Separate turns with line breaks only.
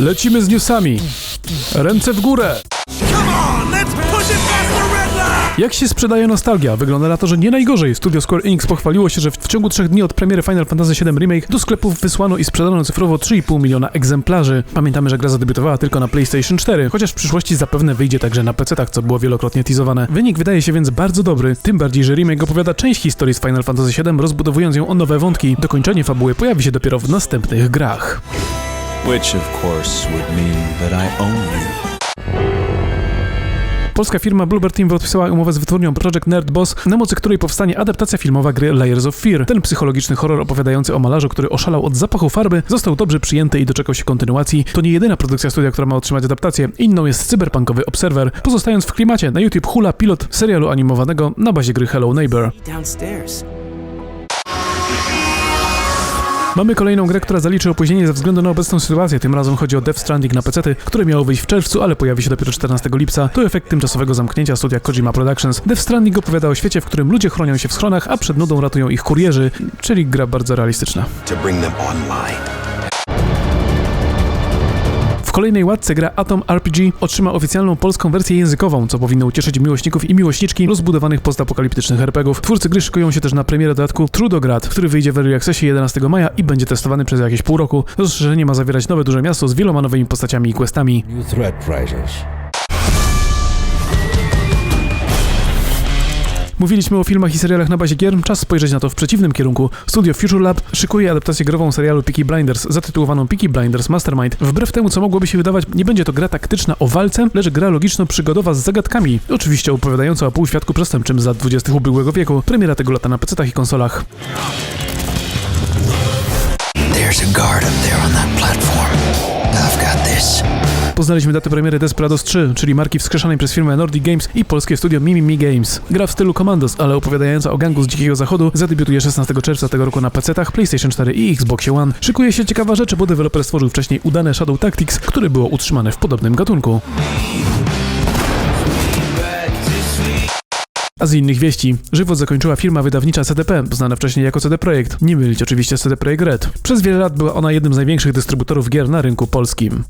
Lecimy z newsami. Ręce w górę. Jak się sprzedaje nostalgia? Wygląda na to, że nie najgorzej. Studio Square Enix pochwaliło się, że w ciągu trzech dni od premiery Final Fantasy VII Remake do sklepów wysłano i sprzedano cyfrowo 3,5 miliona egzemplarzy. Pamiętamy, że gra zadebiutowała tylko na PlayStation 4, chociaż w przyszłości zapewne wyjdzie także na PC-tach, co było wielokrotnie teasowane. Wynik wydaje się więc bardzo dobry, tym bardziej, że remake opowiada część historii z Final Fantasy VII, rozbudowując ją o nowe wątki. Dokończenie fabuły pojawi się dopiero w następnych grach.
Which, of course, would mean that I own you.
Polska firma Bluebird Team podpisała umowę z wytwórnią Project Nerd Boss, na mocy której powstanie adaptacja filmowa gry Layers of Fear. Ten psychologiczny horror opowiadający o malarzu, który oszalał od zapachu farby, został dobrze przyjęty i doczekał się kontynuacji. To nie jedyna produkcja studia, która ma otrzymać adaptację. Inną jest cyberpunkowy Observer. Pozostając w klimacie, na YouTube hula pilot serialu animowanego na bazie gry Hello Neighbor.
downstairs.
Mamy kolejną grę, która zaliczy opóźnienie ze względu na obecną sytuację. Tym razem chodzi o Death Stranding na PC, które miało wyjść w czerwcu, ale pojawi się dopiero 14 lipca. To efekt tymczasowego zamknięcia studia Kojima Productions. Death Stranding opowiada o świecie, w którym ludzie chronią się w schronach, a przed nudą ratują ich kurierzy, czyli gra bardzo realistyczna.
To bring them online.
W kolejnej łatce gra Atom RPG otrzyma oficjalną polską wersję językową, co powinno ucieszyć miłośników i miłośniczki rozbudowanych postapokaliptycznych RPGów. Twórcy gry szykują się też na premierę dodatku Trudograd, który wyjdzie w Early Accessie 11 maja i będzie testowany przez jakieś pół roku. Rozszerzenie ma zawierać nowe duże miasto z wieloma nowymi postaciami i questami.
New threat.
Mówiliśmy o filmach i serialach na bazie gier, czas spojrzeć na to w przeciwnym kierunku. Studio Future Lab szykuje adaptację grową serialu Peaky Blinders, zatytułowaną Peaky Blinders Mastermind. Wbrew temu, co mogłoby się wydawać, nie będzie to gra taktyczna o walce, lecz gra logiczno-przygodowa z zagadkami. Oczywiście opowiadająca o półświadku przestępczym z lat 20. ubiegłego wieku. Premiera tego lata na PC-tach i konsolach.
There's a guard up there on that platform.
Poznaliśmy datę premiery Desperados 3, czyli marki wskrzeszanej przez firmę Nordic Games i polskie studio Mimimi Games. Gra w stylu Commandos, ale opowiadająca o gangu z Dzikiego Zachodu, zadebiutuje 16 czerwca tego roku na PC-tach, PlayStation 4 i Xboxie One. Szykuje się ciekawa rzecz, bo deweloper stworzył wcześniej udane Shadow Tactics, które było utrzymane w podobnym gatunku. A z innych wieści. Żywot zakończyła firma wydawnicza CDP, znana wcześniej jako CD Projekt. Nie mylić oczywiście CD Projekt Red. Przez wiele lat była ona jednym z największych dystrybutorów gier na rynku polskim.